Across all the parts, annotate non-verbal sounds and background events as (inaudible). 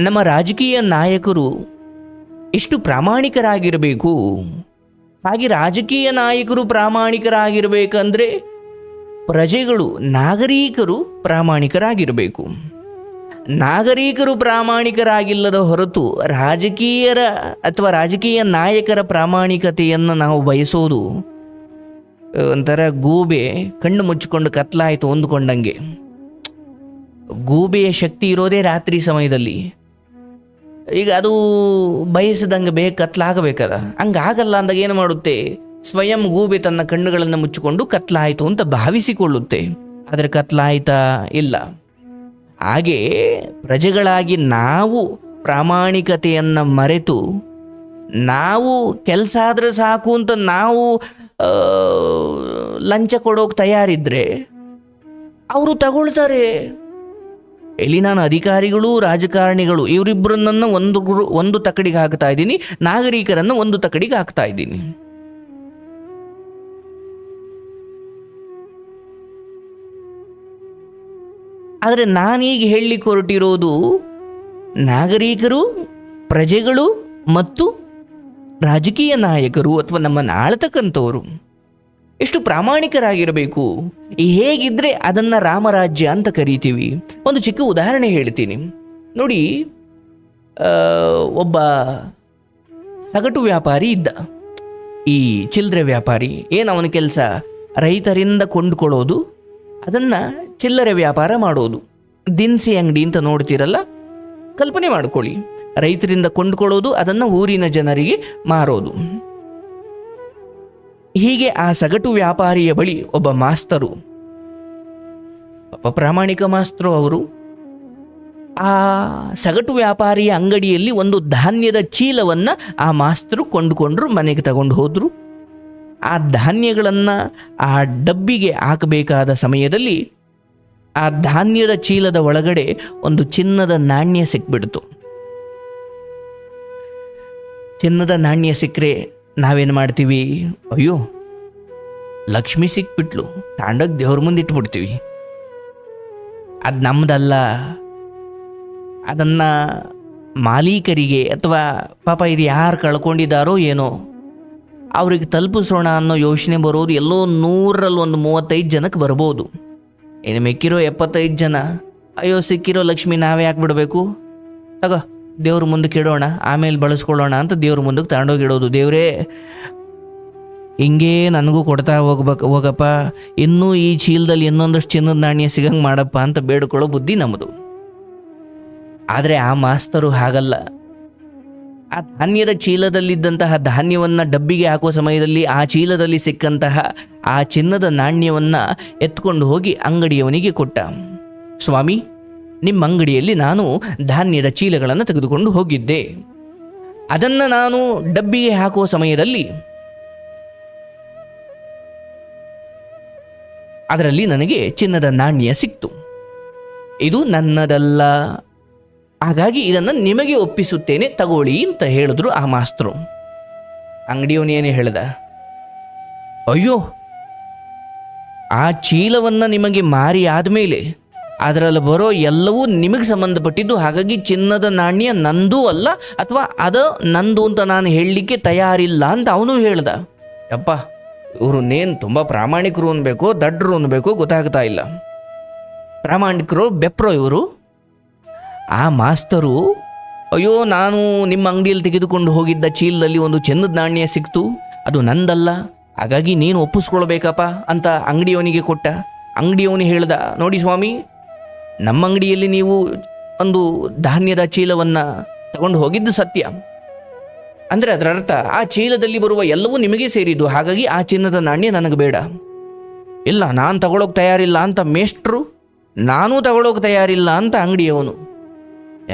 ನಮ್ಮ ರಾಜಕೀಯ ನಾಯಕರು ಎಷ್ಟು ಪ್ರಾಮಾಣಿಕರಾಗಿರಬೇಕು? ಹಾಗೆ ರಾಜಕೀಯ ನಾಯಕರು ಪ್ರಾಮಾಣಿಕರಾಗಿರಬೇಕಂದ್ರೆ ಪ್ರಜೆಗಳು, ನಾಗರಿಕರು ಪ್ರಾಮಾಣಿಕರಾಗಿರಬೇಕು. ನಾಗರಿಕರು ಪ್ರಾಮಾಣಿಕರಾಗಿಲ್ಲದ ಹೊರತು ರಾಜಕೀಯರ ಅಥವಾ ರಾಜಕೀಯ ನಾಯಕರ ಪ್ರಾಮಾಣಿಕತೆಯನ್ನು ನಾವು ಬಯಸೋದು, ಒಂಥರ ಗೂಬೆ, ಕಣ್ಣು ಮುಚ್ಚಿಕೊಂಡು ಕತ್ಲಾಯಿತು ಅಂದುಕೊಂಡಂಗೆ. ಗೂಬೆಯ ಶಕ್ತಿ ಇರೋದೇ ರಾತ್ರಿ ಸಮಯದಲ್ಲಿ. ಈಗ ಅದು ಬಯಸಿದಂಗೆ ಬೇಗ ಕತ್ಲಾಗಬೇಕದ ಹಂಗಾಗಲ್ಲ ಅಂದಾಗ ಏನು ಮಾಡುತ್ತೆ? ಸ್ವಯಂ ಗೂಬೆ ತನ್ನ ಕಣ್ಣುಗಳನ್ನು ಮುಚ್ಚಿಕೊಂಡು ಕತ್ಲಾಯಿತು ಅಂತ ಭಾವಿಸಿಕೊಳ್ಳುತ್ತೆ. ಆದರೆ ಕತ್ಲಾಯ್ತಾ ಇಲ್ಲ. ಹಾಗೆ ಪ್ರಜೆಗಳಾಗಿ ನಾವು ಪ್ರಾಮಾಣಿಕತೆಯನ್ನು ಮರೆತು, ನಾವು ಕೆಲಸ ಆದರೆ ಸಾಕು ಅಂತ ನಾವು ಲಂಚ ಕೊಡೋಕೆ ತಯಾರಿದ್ರೆ, ಅವರು ತಗೊಳ್ತಾರೆ. ಇಲ್ಲಿ ನಾನು ಅಧಿಕಾರಿಗಳು ರಾಜಕಾರಣಿಗಳು ಇವರಿಬ್ಬರನ್ನ ಒಂದು ಗುರು, ಒಂದು ತಕಡಿಗೆ ಹಾಕ್ತಾ ಇದ್ದೀನಿ. ನಾಗರಿಕರನ್ನು ಒಂದು ತಕಡಿಗೆ ಹಾಕ್ತಾ ಇದ್ದೀನಿ. ಆದರೆ ನಾನೀಗ ಹೇಳಲಿಕ್ಕೆ ಹೊರಟಿರೋದು ನಾಗರಿಕರು, ಪ್ರಜೆಗಳು ಮತ್ತು ರಾಜಕೀಯ ನಾಯಕರು ಅಥವಾ ನಮ್ಮನ್ನು ಆಳ್ತಕ್ಕಂಥವರು ಎಷ್ಟು ಪ್ರಾಮಾಣಿಕರಾಗಿರಬೇಕು? ಹೇಗಿದ್ರೆ ಅದನ್ನ ರಾಮರಾಜ್ಯ ಅಂತ ಕರಿತೀವಿ? ಒಂದು ಚಿಕ್ಕ ಉದಾಹರಣೆ ಹೇಳ್ತೀನಿ. ನೋಡಿ ಒಬ್ಬ ಸಗಟು ವ್ಯಾಪಾರಿ ಇದ್ದ. ಈ ಚಿಲ್ಲರೆ ವ್ಯಾಪಾರಿ, ಏನು ಅವನ ಕೆಲಸ? ರೈತರಿಂದ ಕೊಂಡುಕೊಳ್ಳೋದು, ಅದನ್ನು ಚಿಲ್ಲರೆ ವ್ಯಾಪಾರ ಮಾಡೋದು. ದಿನಸಿ ಅಂಗಡಿ ಅಂತ ನೋಡ್ತೀರಲ್ಲ? ಕಲ್ಪನೆ ಮಾಡ್ಕೊಳ್ಳಿ. ರೈತರಿಂದ ಕೊಂಡುಕೊಳ್ಳೋದು, ಅದನ್ನು ಊರಿನ ಜನರಿಗೆ ಮಾರೋದು. ಹೀಗೆ ಆ ಸಗಟು ವ್ಯಾಪಾರಿಯ ಬಳಿ ಒಬ್ಬ ಮಾಸ್ತರು ಪಾಪ ಪ್ರಾಮಾಣಿಕ ಮಾಸ್ತರು ಅವರು ಆ ಸಗಟು ವ್ಯಾಪಾರಿಯ ಅಂಗಡಿಯಲ್ಲಿ ಒಂದು ಧಾನ್ಯದ ಚೀಲವನ್ನ ಆ ಮಾಸ್ತರು ಕೊಂಡುಕೊಂಡ್ರು, ಮನೆಗೆ ತಗೊಂಡು ಹೋದರು. ಆ ಧಾನ್ಯಗಳನ್ನು ಆ ಡಬ್ಬಿಗೆ ಹಾಕಬೇಕಾದ ಸಮಯದಲ್ಲಿ ಆ ಧಾನ್ಯದ ಚೀಲದ ಒಳಗಡೆ ಒಂದು ಚಿನ್ನದ ನಾಣ್ಯ ಸಿಕ್ಬಿಡ್ತು. ಚಿನ್ನದ ನಾಣ್ಯ ಸಿಕ್ಕರೆ ನಾವೇನು ಮಾಡ್ತೀವಿ? ಅಯ್ಯೋ, ಲಕ್ಷ್ಮಿ ಸಿಕ್ಬಿಟ್ಲು. ತಾಂಡಕ್ಕೆ ದೇವ್ರ ಮುಂದೆ ಇಟ್ಬಿಡ್ತೀವಿ. ಅದು ನಮ್ಮದಲ್ಲ ಅದನ್ನು ಮಾಲೀಕರಿಗೆ ಅಥವಾ ಪಾಪ ಇದು ಯಾರು ಕಳ್ಕೊಂಡಿದ್ದಾರೋ ಏನೋ, ಅವ್ರಿಗೆ ತಲುಪಿಸೋಣ ಅನ್ನೋ ಯೋಚನೆ ಬರೋದು ಎಲ್ಲೋ ನೂರಲ್ಲಿ ಒಂದು ಮೂವತ್ತೈದು ಜನಕ್ಕೆ ಬರ್ಬೋದು. ಇನ್ನು ಮೆಕ್ಕಿರೋ ಎಪ್ಪತ್ತೈದು ಜನ, ಅಯ್ಯೋ ಸಿಕ್ಕಿರೋ ಲಕ್ಷ್ಮಿ ನಾವೇ ಹಾಕ್ಬಿಡ್ಬೇಕು ಬಿಡಬೇಕು? ತಗೋ. ದೇವ್ರ ಮುಂದಕ್ಕೆ ಇಡೋಣ, ಆಮೇಲೆ ಬಳಸ್ಕೊಳ್ಳೋಣ ಅಂತ ದೇವ್ರ ಮುಂದಕ್ಕೆ ತಗೊಂಡೋಗಿಡೋದು ದೇವರೇ, ಹಿಂಗೇ ನನಗೂ ಕೊಡ್ತಾ ಹೋಗ್ಬೇಕು ಹೋಗಪ್ಪ. ಇನ್ನೂ ಈ ಚೀಲದಲ್ಲಿ ಇನ್ನೊಂದಷ್ಟು ಚಿನ್ನದ ನಾಣ್ಯ ಸಿಗಂಗೆ ಮಾಡಪ್ಪ ಅಂತ ಬೇಡ್ಕೊಳ್ಳೋ ಬುದ್ಧಿ ನಮ್ಮದು ಆದರೆ ಆ ಮಾಸ್ತರು ಹಾಗಲ್ಲ. ಆ ಧಾನ್ಯದ ಚೀಲದಲ್ಲಿದ್ದಂತಹ ಧಾನ್ಯವನ್ನು ಡಬ್ಬಿಗೆ ಹಾಕುವ ಸಮಯದಲ್ಲಿ ಆ ಚೀಲದಲ್ಲಿ ಸಿಕ್ಕಂತಹ ಆ ಚಿನ್ನದ ನಾಣ್ಯವನ್ನು ಎತ್ಕೊಂಡು ಹೋಗಿ ಅಂಗಡಿಯವನಿಗೆ ಕೊಟ್ಟ. ಸ್ವಾಮಿ ನಿಮ್ಮ ಅಂಗಡಿಯಲ್ಲಿ ನಾನು ಧಾನ್ಯದ ಚೀಲಗಳನ್ನು ತೆಗೆದುಕೊಂಡು ಹೋಗಿದ್ದೆ. ಅದನ್ನು ನಾನು ಡಬ್ಬಿಗೆ ಹಾಕುವ ಸಮಯದಲ್ಲಿ ಅದರಲ್ಲಿ ನನಗೆ ಚಿನ್ನದ ನಾಣ್ಯ ಸಿಕ್ತು. ಇದು ನನ್ನದಲ್ಲ. ಹಾಗಾಗಿ ಇದನ್ನು ನಿಮಗೆ ಒಪ್ಪಿಸುತ್ತೇನೆ, ತಗೊಳ್ಳಿ ಅಂತ ಹೇಳಿದ್ರು ಆ ಮಾಸ್ತರು. ಅಂಗಡಿಯವನೇನೇ ಹೇಳ್ದ? ಅಯ್ಯೋ, ಆ ಚೀಲವನ್ನು ನಿಮಗೆ ಮಾರಿ ಆದಮೇಲೆ ಅದರಲ್ಲಿ ಬರೋ ಎಲ್ಲವೂ ನಿಮಗೆ ಸಂಬಂಧಪಟ್ಟಿದ್ದು. ಹಾಗಾಗಿ ಚಿನ್ನದ ನಾಣ್ಯ ನಂದೂ ಅಲ್ಲ, ಅಥವಾ ಅದು ನಂದು ಅಂತ ನಾನು ಹೇಳಲಿಕ್ಕೆ ತಯಾರಿಲ್ಲ ಅಂತ ಅವನು ಹೇಳ್ದ. ಇವರು ನೇನು ತುಂಬ ಪ್ರಾಮಾಣಿಕರು ಅನ್ಬೇಕು ದಡ್ಡರು ಅನ್ಬೇಕು ಗೊತ್ತಾಗ್ತಾ ಇಲ್ಲ. ಪ್ರಾಮಾಣಿಕರು ಬೆಪ್ರೋ ಇವರು. ಆ ಮಾಸ್ತರು, ಅಯ್ಯೋ, ನಾನು ನಿಮ್ಮ ಅಂಗಡಿಯಲ್ಲಿ ತೆಗೆದುಕೊಂಡು ಹೋಗಿದ್ದ ಚೀಲದಲ್ಲಿ ಒಂದು ಚಿನ್ನದ ನಾಣ್ಯ ಸಿಕ್ತು. ಅದು ನಂದಲ್ಲ, ಹಾಗಾಗಿ ನೀನು ಒಪ್ಪಿಸ್ಕೊಳ್ಬೇಕಪ್ಪ ಅಂತ ಅಂಗಡಿಯವನಿಗೆ ಕೊಟ್ಟ. ಅಂಗಡಿಯವನು ಹೇಳ್ದ, ನೋಡಿ ಸ್ವಾಮಿ ನಮ್ಮ ಅಂಗಡಿಯಲ್ಲಿ ನೀವು ಒಂದು ಧಾನ್ಯದ ಚೀಲವನ್ನು ತಗೊಂಡು ಹೋಗಿದ್ದು ಸತ್ಯ. ಅಂದರೆ ಅದರ ಅರ್ಥ, ಆ ಚೀಲದಲ್ಲಿ ಬರುವ ಎಲ್ಲವೂ ನಿಮಗೆ ಸೇರಿದ್ದು, ಹಾಗಾಗಿ ಆ ಚಿನ್ನದ ನಾಣ್ಯ ನನಗೆ ಬೇಡ. ಇಲ್ಲ, ನಾನು ತಗೊಳೋಕೆ ತಯಾರಿಲ್ಲ ಅಂತ ಮೇಷ್ಟ್ರು, ನಾನೂ ತಗೊಳೋಕೆ ತಯಾರಿಲ್ಲ ಅಂತ ಅಂಗಡಿಯವನು.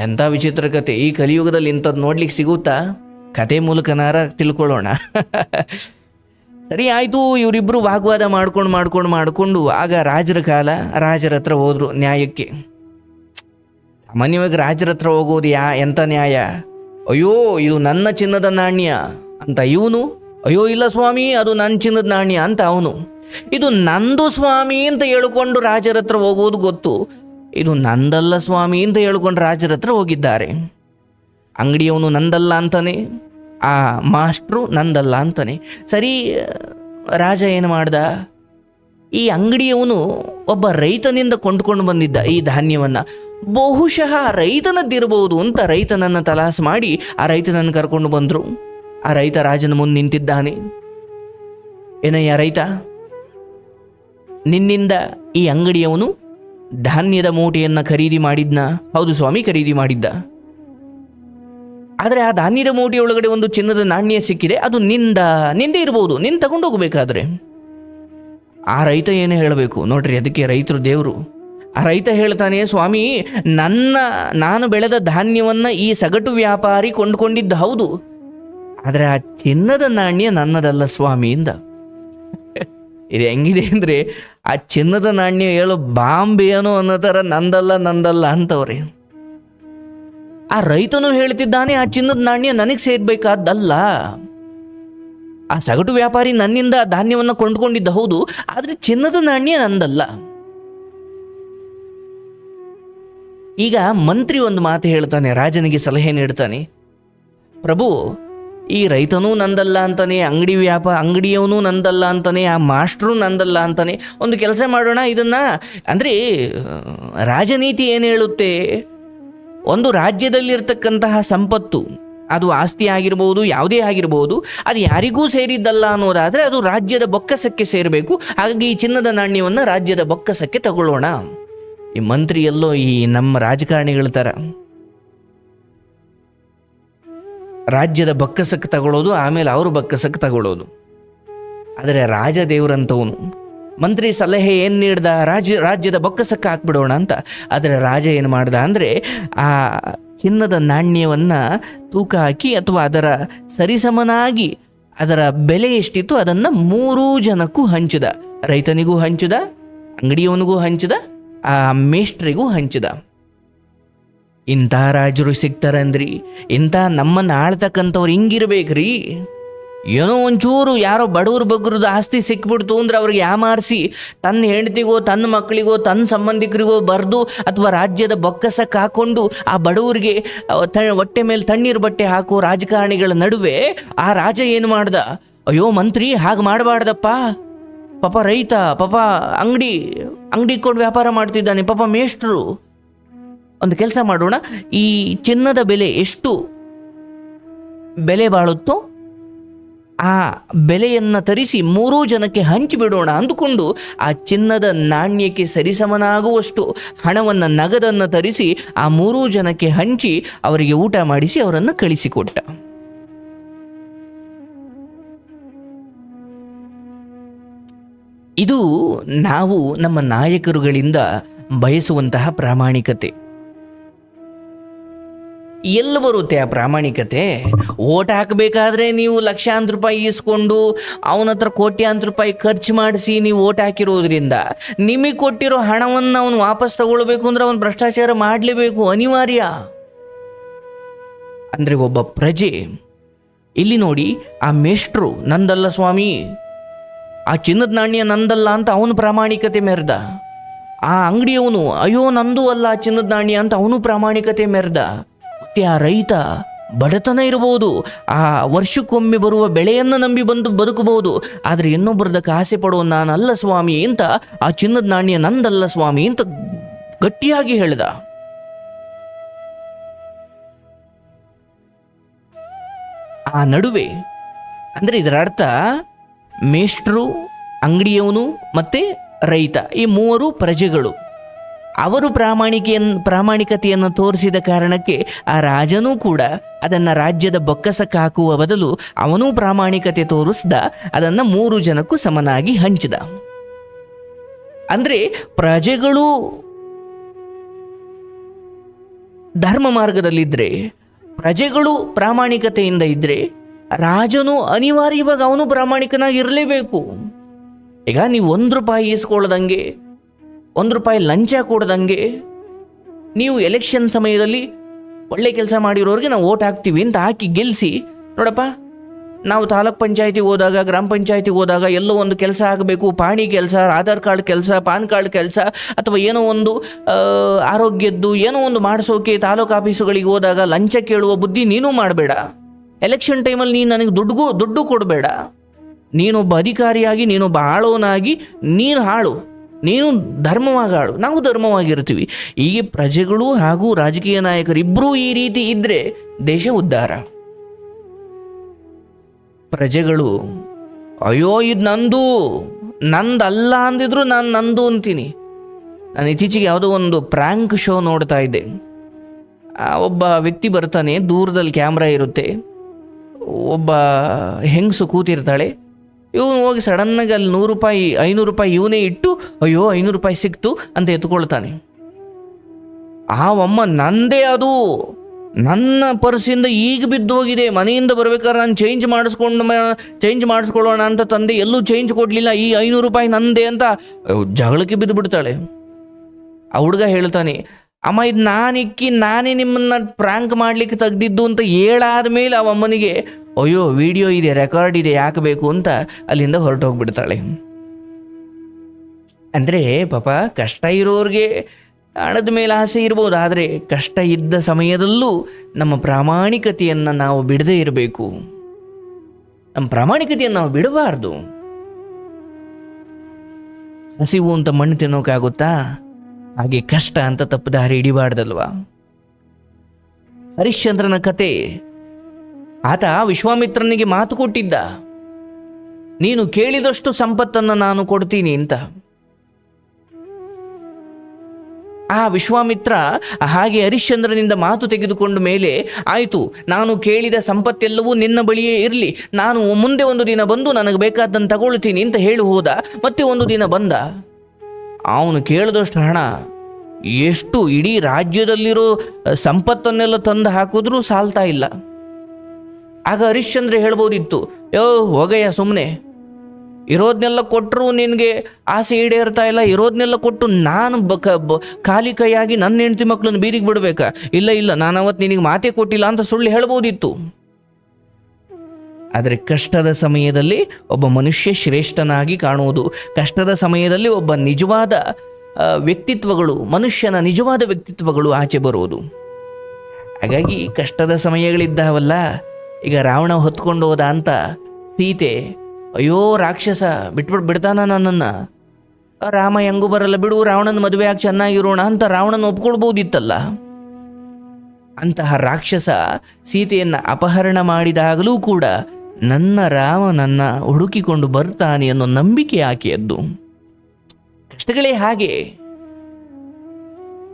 ಎಂಥ ವಿಚಿತ್ರ ಕತೆ, ಈ ಕಲಿಯುಗದಲ್ಲಿ ಇಂಥದ್ದು ನೋಡ್ಲಿಕ್ಕೆ ಸಿಗುತ್ತಾ? ಕತೆ ಮೂಲಕನಾರ ತಿಳ್ಕೊಳ್ಳೋಣ. (laughs) ಸರಿ ಆಯಿತು ಇವರಿಬ್ಬರು ವಾಗ್ವಾದ ಮಾಡ್ಕೊಂಡು ಮಾಡ್ಕೊಂಡು ಮಾಡಿಕೊಂಡು ಆಗ ರಾಜರ ಕಾಲ, ರಾಜರ ಹತ್ರ ಹೋದರು ನ್ಯಾಯಕ್ಕೆ. ಸಾಮಾನ್ಯವಾಗಿ ರಾಜರ ಹತ್ರ ಹೋಗೋದು ಯಾ ಎಂಥ ನ್ಯಾಯ? ಅಯ್ಯೋ, ಇದು ನನ್ನ ಚಿನ್ನದ ನಾಣ್ಯ ಅಂತ ಇವನು, ಅಯ್ಯೋ, ಇಲ್ಲ ಸ್ವಾಮಿ, ಅದು ನನ್ನ ಚಿನ್ನದ ನಾಣ್ಯ ಅಂತ ಅವನು. ಇದು ನಂದು ಸ್ವಾಮಿ ಅಂತ ಹೇಳ್ಕೊಂಡು ರಾಜರ ಹತ್ರ ಹೋಗೋದು ಗೊತ್ತು. ಇದು ನಂದಲ್ಲ ಸ್ವಾಮಿ ಅಂತ ಹೇಳ್ಕೊಂಡು ರಾಜರ ಹತ್ರ ಹೋಗಿದ್ದಾರೆ. ಅಂಗಡಿಯವನು ನಂದಲ್ಲ ಅಂತಾನೆ. ಆ ಮಾಸ್ಟ್ರು ನಂದಲ್ಲ ಅಂತಾನೆ. ಸರಿ, ರಾಜ ಏನು ಮಾಡ್ದ? ಈ ಅಂಗಡಿಯವನು ಒಬ್ಬ ರೈತನಿಂದ ಕೊಂಡ್ಕೊಂಡು ಬಂದಿದ್ದ ಈ ಧಾನ್ಯವನ್ನು. ಬಹುಶಃ ರೈತನದ್ದಿರಬಹುದು ಅಂತ ರೈತನನ್ನು ತಲಾಸು ಮಾಡಿ ಆ ರೈತನನ್ನು ಕರ್ಕೊಂಡು ಬಂದರು. ಆ ರೈತ ರಾಜನ ಮುಂದೆ ನಿಂತಿದ್ದಾನೆ. ಏನಯ್ಯ ರೈತ? ನಿನ್ನಿಂದ ಈ ಅಂಗಡಿಯವನು ಧಾನ್ಯದ ಮೂಟೆಯನ್ನು ಖರೀದಿ ಮಾಡಿದ್ನ? ಹೌದು ಸ್ವಾಮಿ, ಖರೀದಿ ಮಾಡಿದ್ದ. ಆದರೆ ಆ ಧಾನ್ಯದ ಮೂಡಿ ಒಳಗಡೆ ಒಂದು ಚಿನ್ನದ ನಾಣ್ಯ ಸಿಕ್ಕಿದೆ. ಅದು ನಿಂದ, ನಿಂದೆ ಇರ್ಬೋದು. ನಿನ್ ತಗೊಂಡೋಗ್ಬೇಕಾದ್ರೆ ಆ ರೈತ ಏನು ಹೇಳಬೇಕು? ನೋಡ್ರಿ, ಅದಕ್ಕೆ ರೈತರು ದೇವರು. ಆ ರೈತ ಹೇಳ್ತಾನೆ, ಸ್ವಾಮಿ, ನನ್ನ, ನಾನು ಬೆಳೆದ ಧಾನ್ಯವನ್ನು ಈ ಸಗಟು ವ್ಯಾಪಾರಿ ಕೊಂಡ್ಕೊಂಡಿದ್ದ ಹೌದು. ಆದರೆ ಆ ಚಿನ್ನದ ನಾಣ್ಯ ನನ್ನದಲ್ಲ ಸ್ವಾಮಿಯಿಂದ. ಇದು ಹೆಂಗಿದೆ ಅಂದರೆ, ಆ ಚಿನ್ನದ ನಾಣ್ಯ ಹೇಳೋ ಬಾಂಬೆ ಏನೋ ಅನ್ನೋ ಥರ ನಂದಲ್ಲ ನಂದಲ್ಲ ಅಂತವ್ರೆ. ಆ ರೈತನು ಹೇಳ್ತಿದ್ದಾನೆ, ಆ ಚಿನ್ನದ ನಾಣ್ಯ ನನಗೆ ಸೇರ್ಬೇಕಾದ್ದಲ್ಲ. ಆ ಸಗಟು ವ್ಯಾಪಾರಿ ನನ್ನಿಂದ ಧಾನ್ಯವನ್ನು ಕೊಂಡುಕೊಂಡಿದ್ದ ಹೌದು ಆದರೆ ಚಿನ್ನದ ನಾಣ್ಯ ನಂದಲ್ಲ. ಈಗ ಮಂತ್ರಿ ಒಂದು ಮಾತು ಹೇಳ್ತಾನೆ, ರಾಜನಿಗೆ ಸಲಹೆ ನೀಡ್ತಾನೆ. ಪ್ರಭು, ಈ ರೈತನೂ ನಂದಲ್ಲ ಅಂತಾನೆ, ಅಂಗಡಿ ವ್ಯಾಪ, ಅಂಗಡಿಯವನು ನಂದಲ್ಲ ಅಂತಾನೆ, ಆ ಮಾಸ್ಟ್ರು ನಂದಲ್ಲ ಅಂತಾನೆ, ಒಂದು ಕೆಲಸ ಮಾಡೋಣ ಇದನ್ನು. ಅಂದ್ರೆ, ರಾಜನೀತಿ ಏನು ಹೇಳುತ್ತೆ? ಒಂದು ರಾಜ್ಯದಲ್ಲಿರ್ತಕ್ಕಂತಹ ಸಂಪತ್ತು, ಅದು ಆಸ್ತಿ ಆಗಿರ್ಬೋದು, ಯಾವುದೇ ಆಗಿರ್ಬೋದು, ಅದು ಯಾರಿಗೂ ಸೇರಿದ್ದಲ್ಲ ಅನ್ನೋದಾದರೆ ಅದು ರಾಜ್ಯದ ಬೊಕ್ಕಸಕ್ಕೆ ಸೇರಬೇಕು. ಹಾಗಾಗಿ ಈ ಚಿನ್ನದ ನಾಣ್ಯವನ್ನು ರಾಜ್ಯದ ಬೊಕ್ಕಸಕ್ಕೆ ತಗೊಳ್ಳೋಣ. ಈ ಮಂತ್ರಿ ಎಲ್ಲೋ ಈ ನಮ್ಮ ರಾಜಕಾರಣಿಗಳ ಥರ ರಾಜ್ಯದ ಬೊಕ್ಕಸಕ್ಕೆ ತಗೊಳ್ಳೋದು, ಆಮೇಲೆ ಅವರು ಬೊಕ್ಕಸಕ್ಕೆ ತಗೊಳ್ಳೋದು. ಆದರೆ ರಾಜ ದೇವರಂತವನು ಮಂತ್ರಿ ಸಲಹೆ ಏನು ನೀಡ್ದ? ರಾಜ್ಯ, ರಾಜ್ಯದ ಬೊಕ್ಕಸಕ್ಕೆ ಹಾಕ್ಬಿಡೋಣ ಅಂತ. ಆದರೆ ರಾಜ ಏನು ಮಾಡ್ದ ಅಂದರೆ ಆ ಚಿನ್ನದ ನಾಣ್ಯವನ್ನು ತೂಕ ಹಾಕಿ ಅಥವಾ ಅದರ ಸರಿಸಮನಾಗಿ ಅದರ ಬೆಲೆ ಎಷ್ಟಿತ್ತು ಅದನ್ನು ಮೂರೂ ಜನಕ್ಕೂ ಹಂಚಿದ. ರೈತನಿಗೂ ಹಂಚಿದ, ಅಂಗಡಿಯವನಿಗೂ ಹಂಚಿದ, ಆ ಮೇಷ್ಟ್ರಿಗೂ ಹಂಚಿದ. ಇಂಥ ರಾಜರು ಸಿಗ್ತಾರಂದ್ರಿ? ಇಂಥ ನಮ್ಮನ್ನು ಆಳ್ತಕ್ಕಂಥವ್ರು ಹಿಂಗಿರ್ಬೇಕ್ರಿ? ಏನೋ ಒಂಚೂರು ಯಾರೋ ಬಡವ್ರ ಬಗ್ಗರದ ಆಸ್ತಿ ಸಿಕ್ಬಿಡ್ತು ಅಂದ್ರೆ ಅವ್ರಿಗೆ ಯಾಮಾರಿಸಿ ತನ್ನ ಹೆಂಡತಿಗೋ, ತನ್ನ ಮಕ್ಕಳಿಗೋ, ತನ್ನ ಸಂಬಂಧಿಕರಿಗೋ ಬರೆದು ಅಥವಾ ರಾಜ್ಯದ ಬೊಕ್ಕಸಕ್ಕೆ ಹಾಕೊಂಡು ಆ ಬಡವರಿಗೆ ಹೊಟ್ಟೆ ಮೇಲೆ ತಣ್ಣೀರು ಬಟ್ಟೆ ಹಾಕೋ ರಾಜಕಾರಣಿಗಳ ನಡುವೆ ಆ ರಾಜ ಏನು ಮಾಡ್ದ? ಅಯ್ಯೋ ಮಂತ್ರಿ, ಹಾಗೆ ಮಾಡಬಾರ್ದಪ್ಪ. ಪಾಪ ರೈತ, ಪಾಪ ಅಂಗಡಿ ಅಂಗಡಿ ಕೊಟ್ಟು ವ್ಯಾಪಾರ ಮಾಡ್ತಿದ್ದಾನೆ, ಪಾಪ ಮೇಷ್ಟ್ರು. ಒಂದು ಕೆಲಸ ಮಾಡೋಣ. ಈ ಚಿನ್ನದ ಬೆಲೆ ಎಷ್ಟು? ಬೆಲೆ ಬಾಳುತ್ತೋ? ಆ ಬೆಲೆಯನ್ನು ತರಿಸಿ ಮೂರೂ ಜನಕ್ಕೆ ಹಂಚಿಬಿಡೋಣ ಅಂದುಕೊಂಡು ಆ ಚಿನ್ನದ ನಾಣ್ಯಕ್ಕೆ ಸರಿಸಮನಾಗುವಷ್ಟು ಹಣವನ್ನು ನಗದನ್ನು ತರಿಸಿ ಆ ಮೂರೂ ಜನಕ್ಕೆ ಹಂಚಿ ಅವರಿಗೆ ಊಟ ಮಾಡಿಸಿ ಅವರನ್ನು ಕಳಿಸಿಕೊಟ್ಟ. ಇದು ನಾವು ನಮ್ಮ ನಾಯಕರುಗಳಿಂದ ಬಯಸುವಂತಹ ಪ್ರಾಮಾಣಿಕತೆ. ಎಲ್ಲಿ ಬರುತ್ತೆ ಆ ಪ್ರಾಮಾಣಿಕತೆ? ಓಟ್ ಹಾಕಬೇಕಾದ್ರೆ ನೀವು ಲಕ್ಷಾಂತರ ರೂಪಾಯಿ ಈಸ್ಕೊಂಡು ಅವನ ಹತ್ರ ಕೋಟ್ಯಾಂತರ ರೂಪಾಯಿ ಖರ್ಚು ಮಾಡಿಸಿ ನೀವು ಓಟ್ ಹಾಕಿರೋದ್ರಿಂದ ನಿಮಗೆ ಕೊಟ್ಟಿರೋ ಹಣವನ್ನು ಅವನು ವಾಪಸ್ ತಗೊಳ್ಬೇಕು ಅಂದ್ರೆ ಅವನು ಭ್ರಷ್ಟಾಚಾರ ಮಾಡಲೇಬೇಕು, ಅನಿವಾರ್ಯ. ಅಂದರೆ ಒಬ್ಬ ಪ್ರಜೆ, ಇಲ್ಲಿ ನೋಡಿ, ಆ ಮೇಷ್ಟ್ರು ನಂದಲ್ಲ ಸ್ವಾಮಿ, ಆ ಚಿನ್ನದ ನಾಣ್ಯ ನಂದಲ್ಲ ಅಂತ ಅವನು ಪ್ರಾಮಾಣಿಕತೆ ಮೆರೆದ. ಆ ಅಂಗಡಿಯವನು, ಅಯ್ಯೋ ನಂದು ಅಲ್ಲ ಚಿನ್ನದ ನಾಣ್ಯ ಅಂತ ಅವನು ಪ್ರಾಮಾಣಿಕತೆ ಮೆರೆದ. ಆ ರೈತ, ಬಡತನ ಇರಬಹುದು. ಆ ವರ್ಷಕ್ಕೊಮ್ಮೆ ಬರುವ ಬೆಳೆಯನ್ನು ನಂಬಿ ಬಂದು ಬದುಕಬಹುದು. ಆದರೆ ಇನ್ನೊಬ್ಬರದಕ್ಕೆ ಆಸೆ ಪಡೋ ನಾನಲ್ಲ ಸ್ವಾಮಿ ಅಂತ, ಆ ಚಿನ್ನದ ನಾಣ್ಯ ನಂದಲ್ಲ ಸ್ವಾಮಿ ಅಂತ ಗಟ್ಟಿಯಾಗಿ ಹೇಳಿದ. ಆ ನಡುವೆ, ಅಂದರೆ ಇದರ ಅರ್ಥ, ಮೇಷ್ಟ್ರು, ಅಂಗಡಿಯವನು ಮತ್ತೆ ರೈತ, ಈ ಮೂವರು ಪ್ರಜೆಗಳು. ಅವರು ಪ್ರಾಮಾಣಿಕೆಯನ್ನು ಪ್ರಾಮಾಣಿಕತೆಯನ್ನು ತೋರಿಸಿದ ಕಾರಣಕ್ಕೆ ಆ ರಾಜನೂ ಕೂಡ ಅದನ್ನು ರಾಜ್ಯದ ಬೊಕ್ಕಸಕ್ಕೆ ಹಾಕುವ ಬದಲು ಅವನೂ ಪ್ರಾಮಾಣಿಕತೆ ತೋರಿಸ್ದ, ಅದನ್ನು ಮೂರು ಜನಕ್ಕೂ ಸಮನಾಗಿ ಹಂಚಿದ. ಅಂದರೆ ಪ್ರಜೆಗಳು ಧರ್ಮ ಮಾರ್ಗದಲ್ಲಿದ್ದರೆ ಪ್ರಜೆಗಳು ಪ್ರಾಮಾಣಿಕತೆಯಿಂದ ಇದ್ದರೆ ರಾಜನು ಅನಿವಾರ್ಯವಾಗಿ ಅವನು ಪ್ರಾಮಾಣಿಕನಾಗಿರಲೇಬೇಕು. ಈಗ ನೀವು ಒಂದು ರೂಪಾಯಿ ಈಸ್ಕೊಳ್ಳದಂಗೆ ಒಂದು ರೂಪಾಯಿ ಲಂಚ ಕೊಡ್ದಂಗೆ ನೀವು ಎಲೆಕ್ಷನ್ ಸಮಯದಲ್ಲಿ ಒಳ್ಳೆ ಕೆಲಸ ಮಾಡಿರೋರಿಗೆ ನಾವು ಓಟ್ ಹಾಕ್ತೀವಿ ಅಂತ ಹಾಕಿ ಗೆಲ್ಲಿಸಿ ನೋಡಪ್ಪ, ನಾವು ತಾಲೂಕ್ ಪಂಚಾಯತಿಗೆ ಹೋದಾಗ, ಗ್ರಾಮ ಪಂಚಾಯತಿಗೆ ಹೋದಾಗ ಎಲ್ಲೋ ಒಂದು ಕೆಲಸ ಆಗಬೇಕು, ಪಾಣಿ ಕೆಲಸ, ಆಧಾರ್ ಕಾರ್ಡ್ ಕೆಲಸ, ಪಾನ್ ಕಾರ್ಡ್ ಕೆಲಸ, ಅಥವಾ ಏನೋ ಒಂದು ಆರೋಗ್ಯದ್ದು, ಏನೋ ಒಂದು ಮಾಡಿಸೋಕೆ ತಾಲೂಕು ಆಫೀಸುಗಳಿಗೆ ಹೋದಾಗ ಲಂಚ ಕೇಳುವ ಬುದ್ಧಿ ನೀನು ಮಾಡಬೇಡ. ಎಲೆಕ್ಷನ್ ಟೈಮಲ್ಲಿ ನೀನು ನನಗೆ ದುಡ್ಡುಗೂ ದುಡ್ಡು ಕೊಡಬೇಡ. ನೀನೊಬ್ಬ ಅಧಿಕಾರಿಯಾಗಿ, ನೀನೊಬ್ಬ ಆಳೋನಾಗಿ ನೀನು ಹಾಳು. ನೀನು ಧರ್ಮವಾಗಿ ಆಡು ನಾವು ಧರ್ಮವಾಗಿರ್ತೀವಿ ಹೀಗೆ ಪ್ರಜೆಗಳು ಹಾಗೂ ರಾಜಕೀಯ ನಾಯಕರಿಬ್ಬರೂ ಈ ರೀತಿ ಇದ್ದರೆ ದೇಶ ಉದ್ಧಾರ. ಪ್ರಜೆಗಳು, ಅಯ್ಯೋ ಇದು ನಂದು, ನಂದಲ್ಲ ಅಂದಿದ್ರು ನಾನು ನಂದು ಅಂತೀನಿ. ನಾನು ಇತ್ತೀಚೆಗೆ ಯಾವುದೋ ಒಂದು ಪ್ರ್ಯಾಂಕ್ ಶೋ ನೋಡ್ತಾ ಇದ್ದೆ. ಒಬ್ಬ ವ್ಯಕ್ತಿ ಬರ್ತಾನೆ, ದೂರದಲ್ಲಿ ಕ್ಯಾಮ್ರಾ ಇರುತ್ತೆ. ಒಬ್ಬ ಹೆಂಗಸು ಕೂತಿರ್ತಾಳೆ. ಇವನು ಹೋಗಿ ಸಡನ್ನಾಗಿ ಅಲ್ಲಿ ನೂರು ರೂಪಾಯಿ, ಐನೂರು ರೂಪಾಯಿ ಇವನೇ ಇಟ್ಟು, ಅಯ್ಯೋ, ಐನೂರು ರೂಪಾಯಿ ಸಿಕ್ತು ಅಂತ ಎತ್ಕೊಳ್ತಾನೆ. ಆ ಅಮ್ಮ ನಂದೇ ಅದು. ನನ್ನ ಪರ್ಸಿಂದ ಈಗ ಬಿದ್ದು ಹೋಗಿದೆ. ಮನೆಯಿಂದ ಬರ್ಬೇಕಾದ್ರೆ ನಾನು ಚೇಂಜ್ ಮಾಡಿಸ್ಕೊಂಡು ಚೇಂಜ್ ಮಾಡಿಸ್ಕೊಳ್ಳೋಣ ಅಂತ ತಂದೆ ಎಲ್ಲೂ ಚೇಂಜ್ ಕೊಡಲಿಲ್ಲ. ಈ ಐನೂರು ರೂಪಾಯಿ ನಂದೇ ಅಂತ ಜಗಳಕ್ಕೆ ಬಿದ್ದು ಬಿಡ್ತಾಳೆ ಆ ಹುಡುಗ ಹೇಳ್ತಾನೆ ಅಮ್ಮ, ಇದು ನಾನಿಕ್ಕಿ, ನಾನೇ ನಿಮ್ಮನ್ನ ಪ್ರಾಂಕ್ ಮಾಡ್ಲಿಕ್ಕೆ ತೆಗ್ದಿದ್ದು ಅಂತ ಹೇಳಾದ ಮೇಲೆ ಅವಮ್ಮನಿಗೆ ಅಯ್ಯೋ ವಿಡಿಯೋ ಇದೆ ರೆಕಾರ್ಡ್ ಇದೆ, ಯಾಕೆ ಬೇಕು? ಅಂತ ಅಲ್ಲಿಂದ ಹೊರಟೋಗ್ಬಿಡ್ತಾಳೆ. ಅಂದರೆ ಪಾಪ ಕಷ್ಟ ಇರೋರಿಗೆ ಹಣದ ಮೇಲೆ ಆಸೆ ಇರ್ಬೋದು, ಆದರೆ ಕಷ್ಟ ಇದ್ದ ಸಮಯದಲ್ಲೂ ನಮ್ಮ ಪ್ರಾಮಾಣಿಕತೆಯನ್ನು ನಾವು ಬಿಡದೇ ಇರಬೇಕು. ನಮ್ಮ ಪ್ರಾಮಾಣಿಕತೆಯನ್ನು ನಾವು ಬಿಡಬಾರ್ದು. ಹಸಿವು ಅಂತ ಮಣ್ಣು ತಿನ್ನೋಕ್ಕಾಗುತ್ತಾ ಹಾಗೆ ಕಷ್ಟ ಅಂತ ತಪ್ಪು ದಾರಿ ಹಿಡಿಬಾರ್ದಲ್ವಾ? ಹರಿಶ್ಚಂದ್ರನ ಕತೆ. ಆತ ವಿಶ್ವಾಮಿತ್ರನಿಗೆ ಮಾತು ಕೊಟ್ಟಿದ್ದ. ನೀನು ಕೇಳಿದಷ್ಟು ಸಂಪತ್ತನ್ನು ನಾನು ಕೊಡ್ತೀನಿ ಅಂತ. ಆ ವಿಶ್ವಾಮಿತ್ರ ಹಾಗೆ ಹರಿಶ್ಚಂದ್ರನಿಂದ ಮಾತು ತೆಗೆದುಕೊಂಡ ಮೇಲೆ, ಆಯಿತು, ನಾನು ಕೇಳಿದ ಸಂಪತ್ತೆಲ್ಲವೂ ನಿನ್ನ ಬಳಿಯೇ ಇರಲಿ. ನಾನು ಮುಂದೆ ಒಂದು ದಿನ ಬಂದು ನನಗೆ ಬೇಕಾದ್ದನ್ನು ತಗೊಳ್ತೀನಿ ಅಂತ ಹೇಳಿ ಹೋದ. ಮತ್ತೆ ಒಂದು ದಿನ ಬಂದ. ಅವನು ಕೇಳಿದಷ್ಟು ಹಣ, ಎಷ್ಟು ಇಡೀ ರಾಜ್ಯದಲ್ಲಿರೋ ಸಂಪತ್ತನ್ನೆಲ್ಲ ತಂದು ಹಾಕಿದ್ರೂ ಸಾಲ್ತಾ ಇಲ್ಲ. ಆಗ ಹರಿಶ್ಚಂದ್ರ ಹೇಳ್ಬೋದಿತ್ತು, ಯೋ, ಹೋಗಯ್ಯ ಸುಮ್ಮನೆ ಇರೋದನ್ನೆಲ್ಲ ಕೊಟ್ಟರು ನಿನಗೆ ಆಸೆ ಈಡೇರ್ತಾ ಇಲ್ಲ ಇರೋದನ್ನೆಲ್ಲ ಕೊಟ್ಟು ನಾನು ಬ ಖಾಲಿ ಕೈಯಾಗಿ ನನ್ನ ಹೆಂಡತಿ ಮಕ್ಕಳನ್ನು ಬೀದಿಗೆ ಬಿಡಬೇಕಾ? ಇಲ್ಲ ಇಲ್ಲ ನಾನು ಅವತ್ತು ನಿನಗೆ ಮಾತೇ ಕೊಟ್ಟಿಲ್ಲ ಅಂತ ಸುಳ್ಳು ಹೇಳ್ಬೋದಿತ್ತು. ಆದರೆ ಕಷ್ಟದ ಸಮಯದಲ್ಲಿ ಒಬ್ಬ ಮನುಷ್ಯ ಶ್ರೇಷ್ಠನಾಗಿ ಕಾಣುವುದು. ಕಷ್ಟದ ಸಮಯದಲ್ಲಿ ಒಬ್ಬ ನಿಜವಾದ ವ್ಯಕ್ತಿತ್ವಗಳು, ಮನುಷ್ಯನ ನಿಜವಾದ ವ್ಯಕ್ತಿತ್ವಗಳು ಆಚೆ ಬರುವುದು. ಹಾಗಾಗಿ ಕಷ್ಟದ ಸಮಯಗಳಿದ್ದಾವಲ್ಲ, ಈಗ ರಾವಣ ಹೊತ್ಕೊಂಡು ಹೋದ ಅಂತ ಸೀತೆ, ಅಯ್ಯೋ ರಾಕ್ಷಸ ಬಿಟ್ಬಿಟ್ಟು ಬಿಡ್ತಾನ ನನ್ನನ್ನು. ರಾಮ ಹೆಂಗೂ ಬರಲ್ಲ, ಬಿಡು, ರಾವಣನ ಮದುವೆ ಆಗಿ ಚೆನ್ನಾಗಿರೋಣ ಅಂತ ರಾವಣನ ಒಪ್ಕೊಳ್ಬೋದಿತ್ತಲ್ಲ. ಅಂತಹ ರಾಕ್ಷಸ ಸೀತೆಯನ್ನು ಅಪಹರಣ ಮಾಡಿದಾಗಲೂ ಕೂಡ ನನ್ನ ರಾಮ ನನ್ನ ಹುಡುಕಿಕೊಂಡು ಬರ್ತಾನೆ ಅನ್ನೋ ನಂಬಿಕೆ ಆಕೆಯದ್ದು. ಕಷ್ಟಗಳೇ ಹಾಗೆ.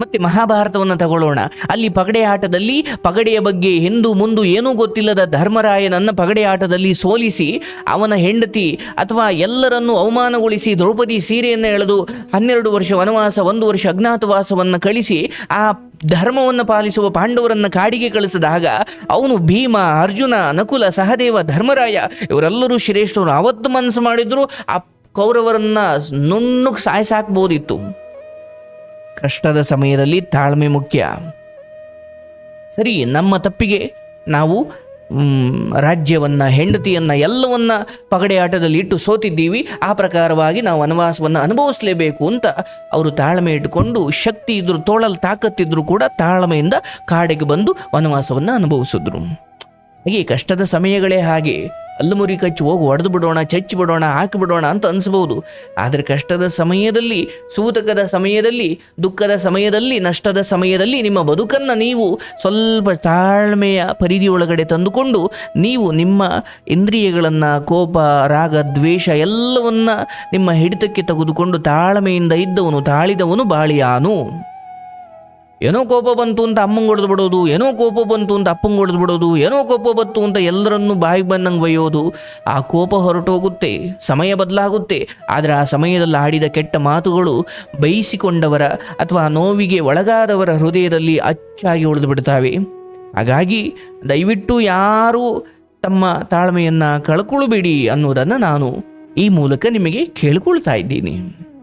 ಮತ್ತೆ ಮಹಾಭಾರತವನ್ನು ತಗೊಳ್ಳೋಣ. ಅಲ್ಲಿ ಪಗಡೆ ಆಟದಲ್ಲಿ, ಪಗಡೆಯ ಬಗ್ಗೆ ಹಿಂದು ಮುಂದು ಏನೂ ಗೊತ್ತಿಲ್ಲದ ಧರ್ಮರಾಯನನ್ನ ಪಗಡೆ ಆಟದಲ್ಲಿ ಸೋಲಿಸಿ, ಅವನ ಹೆಂಡತಿ ಅಥವಾ ಎಲ್ಲರನ್ನೂ ಅವಮಾನಗೊಳಿಸಿ ದ್ರೌಪದಿ ಸೀರೆಯನ್ನು ಎಳೆದು ಹನ್ನೆರಡು ವರ್ಷ ವನವಾಸ, ಒಂದು ವರ್ಷ ಅಜ್ಞಾತವಾಸವನ್ನು ಕಳಿಸಿ, ಆ ಧರ್ಮವನ್ನು ಪಾಲಿಸುವ ಪಾಂಡವರನ್ನು ಕಾಡಿಗೆ ಕಳಿಸಿದಾಗ ಅವನು ಭೀಮ, ಅರ್ಜುನ, ನಕುಲ, ಸಹದೇವ, ಧರ್ಮರಾಯ ಇವರೆಲ್ಲರೂ ಶ್ರೇಷ್ಠರು. ಅವತ್ತು ಮನಸ್ಸು ಮಾಡಿದ್ರು ಆ ಕೌರವರನ್ನ ನುಣ್ಣಗೆ ಸಾಯಿಸಾಕ್ಬೋದಿತ್ತು ಕಷ್ಟದ ಸಮಯದಲ್ಲಿ ತಾಳ್ಮೆ ಮುಖ್ಯ. ಸರಿ, ನಮ್ಮ ತಪ್ಪಿಗೆ ನಾವು ರಾಜ್ಯವನ್ನ, ಹೆಂಡತಿಯನ್ನು, ಎಲ್ಲವನ್ನ ಪಗಡೆ ಆಟದಲ್ಲಿ ಇಟ್ಟು ಸೋತಿದ್ದೀವಿ. ಆ ಪ್ರಕಾರವಾಗಿ ನಾವು ವನವಾಸವನ್ನು ಅನುಭವಿಸಲೇಬೇಕು ಅಂತ ಅವರು ತಾಳ್ಮೆ ಇಟ್ಟುಕೊಂಡು, ಶಕ್ತಿ ಇದ್ರು, ತೋಳಲು ತಾಕತ್ತಿದ್ರು ಕೂಡ ತಾಳ್ಮೆಯಿಂದ ಕಾಡಿಗೆ ಬಂದು ವನವಾಸವನ್ನು ಅನುಭವಿಸಿದ್ರು. ಹಾಗೆ ಕಷ್ಟದ ಸಮಯಗಳೇ ಹಾಗೆ. ಅಲ್ಲು ಮುರಿ ಕಚ್ಚಿ ಹೋಗಿ ಹೊಡೆದು ಬಿಡೋಣ, ಚಚ್ಚಿ ಬಿಡೋಣ ಹಾಕಿಬಿಡೋಣ ಅಂತ ಅನಿಸ್ಬೋದು. ಆದರೆ ಕಷ್ಟದ ಸಮಯದಲ್ಲಿ, ಸೂತಕದ ಸಮಯದಲ್ಲಿ, ದುಃಖದ ಸಮಯದಲ್ಲಿ, ನಷ್ಟದ ಸಮಯದಲ್ಲಿ ನಿಮ್ಮ ಬದುಕನ್ನು ನೀವು ಸ್ವಲ್ಪ ತಾಳ್ಮೆಯ ಪರಿಧಿಯೊಳಗಡೆ ತಂದುಕೊಂಡು, ನೀವು ನಿಮ್ಮ ಇಂದ್ರಿಯಗಳನ್ನು, ಕೋಪ, ರಾಗ, ದ್ವೇಷ ಎಲ್ಲವನ್ನ ನಿಮ್ಮ ಹಿಡಿತಕ್ಕೆ ತೆಗೆದುಕೊಂಡು ತಾಳ್ಮೆಯಿಂದ ಇದ್ದವನು, ತಾಳಿದವನು ಬಾಳಿಯಾನು. ಏನೋ ಕೋಪ ಬಂತು ಅಂತ ಅಮ್ಮಂಗೆ ಹೊಡೆದು ಬಿಡೋದು, ಏನೋ ಕೋಪ ಬಂತು ಅಂತ ಅಪ್ಪಂಗೆ ಹೊಡೆದು ಬಿಡೋದು, ಏನೋ ಕೋಪ ಬಂತು ಅಂತ ಎಲ್ಲರನ್ನೂ ಬಾಯಿಗೆ ಬಂದಂಗೆ ಬೈಯೋದು ಆ ಕೋಪ ಹೊರಟೋಗುತ್ತೆ ಸಮಯ ಬದಲಾಗುತ್ತೆ. ಆದರೆ ಆ ಸಮಯದಲ್ಲಿ ಆಡಿದ ಕೆಟ್ಟ ಮಾತುಗಳು ಬೈಸಿಕೊಂಡವರ ಅಥವಾ ನೋವಿಗೆ ಒಳಗಾದವರ ಹೃದಯದಲ್ಲಿ ಅಚ್ಚಾಗಿ ಉಳಿದು ಬಿಡ್ತಾವೆ. ಹಾಗಾಗಿ ದಯವಿಟ್ಟು ಯಾರೂ ತಮ್ಮ ತಾಳ್ಮೆಯನ್ನು ಕಳ್ಕೊಳ್ಬೇಡಿ ಅನ್ನೋದನ್ನು ನಾನು ಈ ಮೂಲಕ ನಿಮಗೆ ಕೇಳ್ಕೊಳ್ತಾ ಇದ್ದೀನಿ.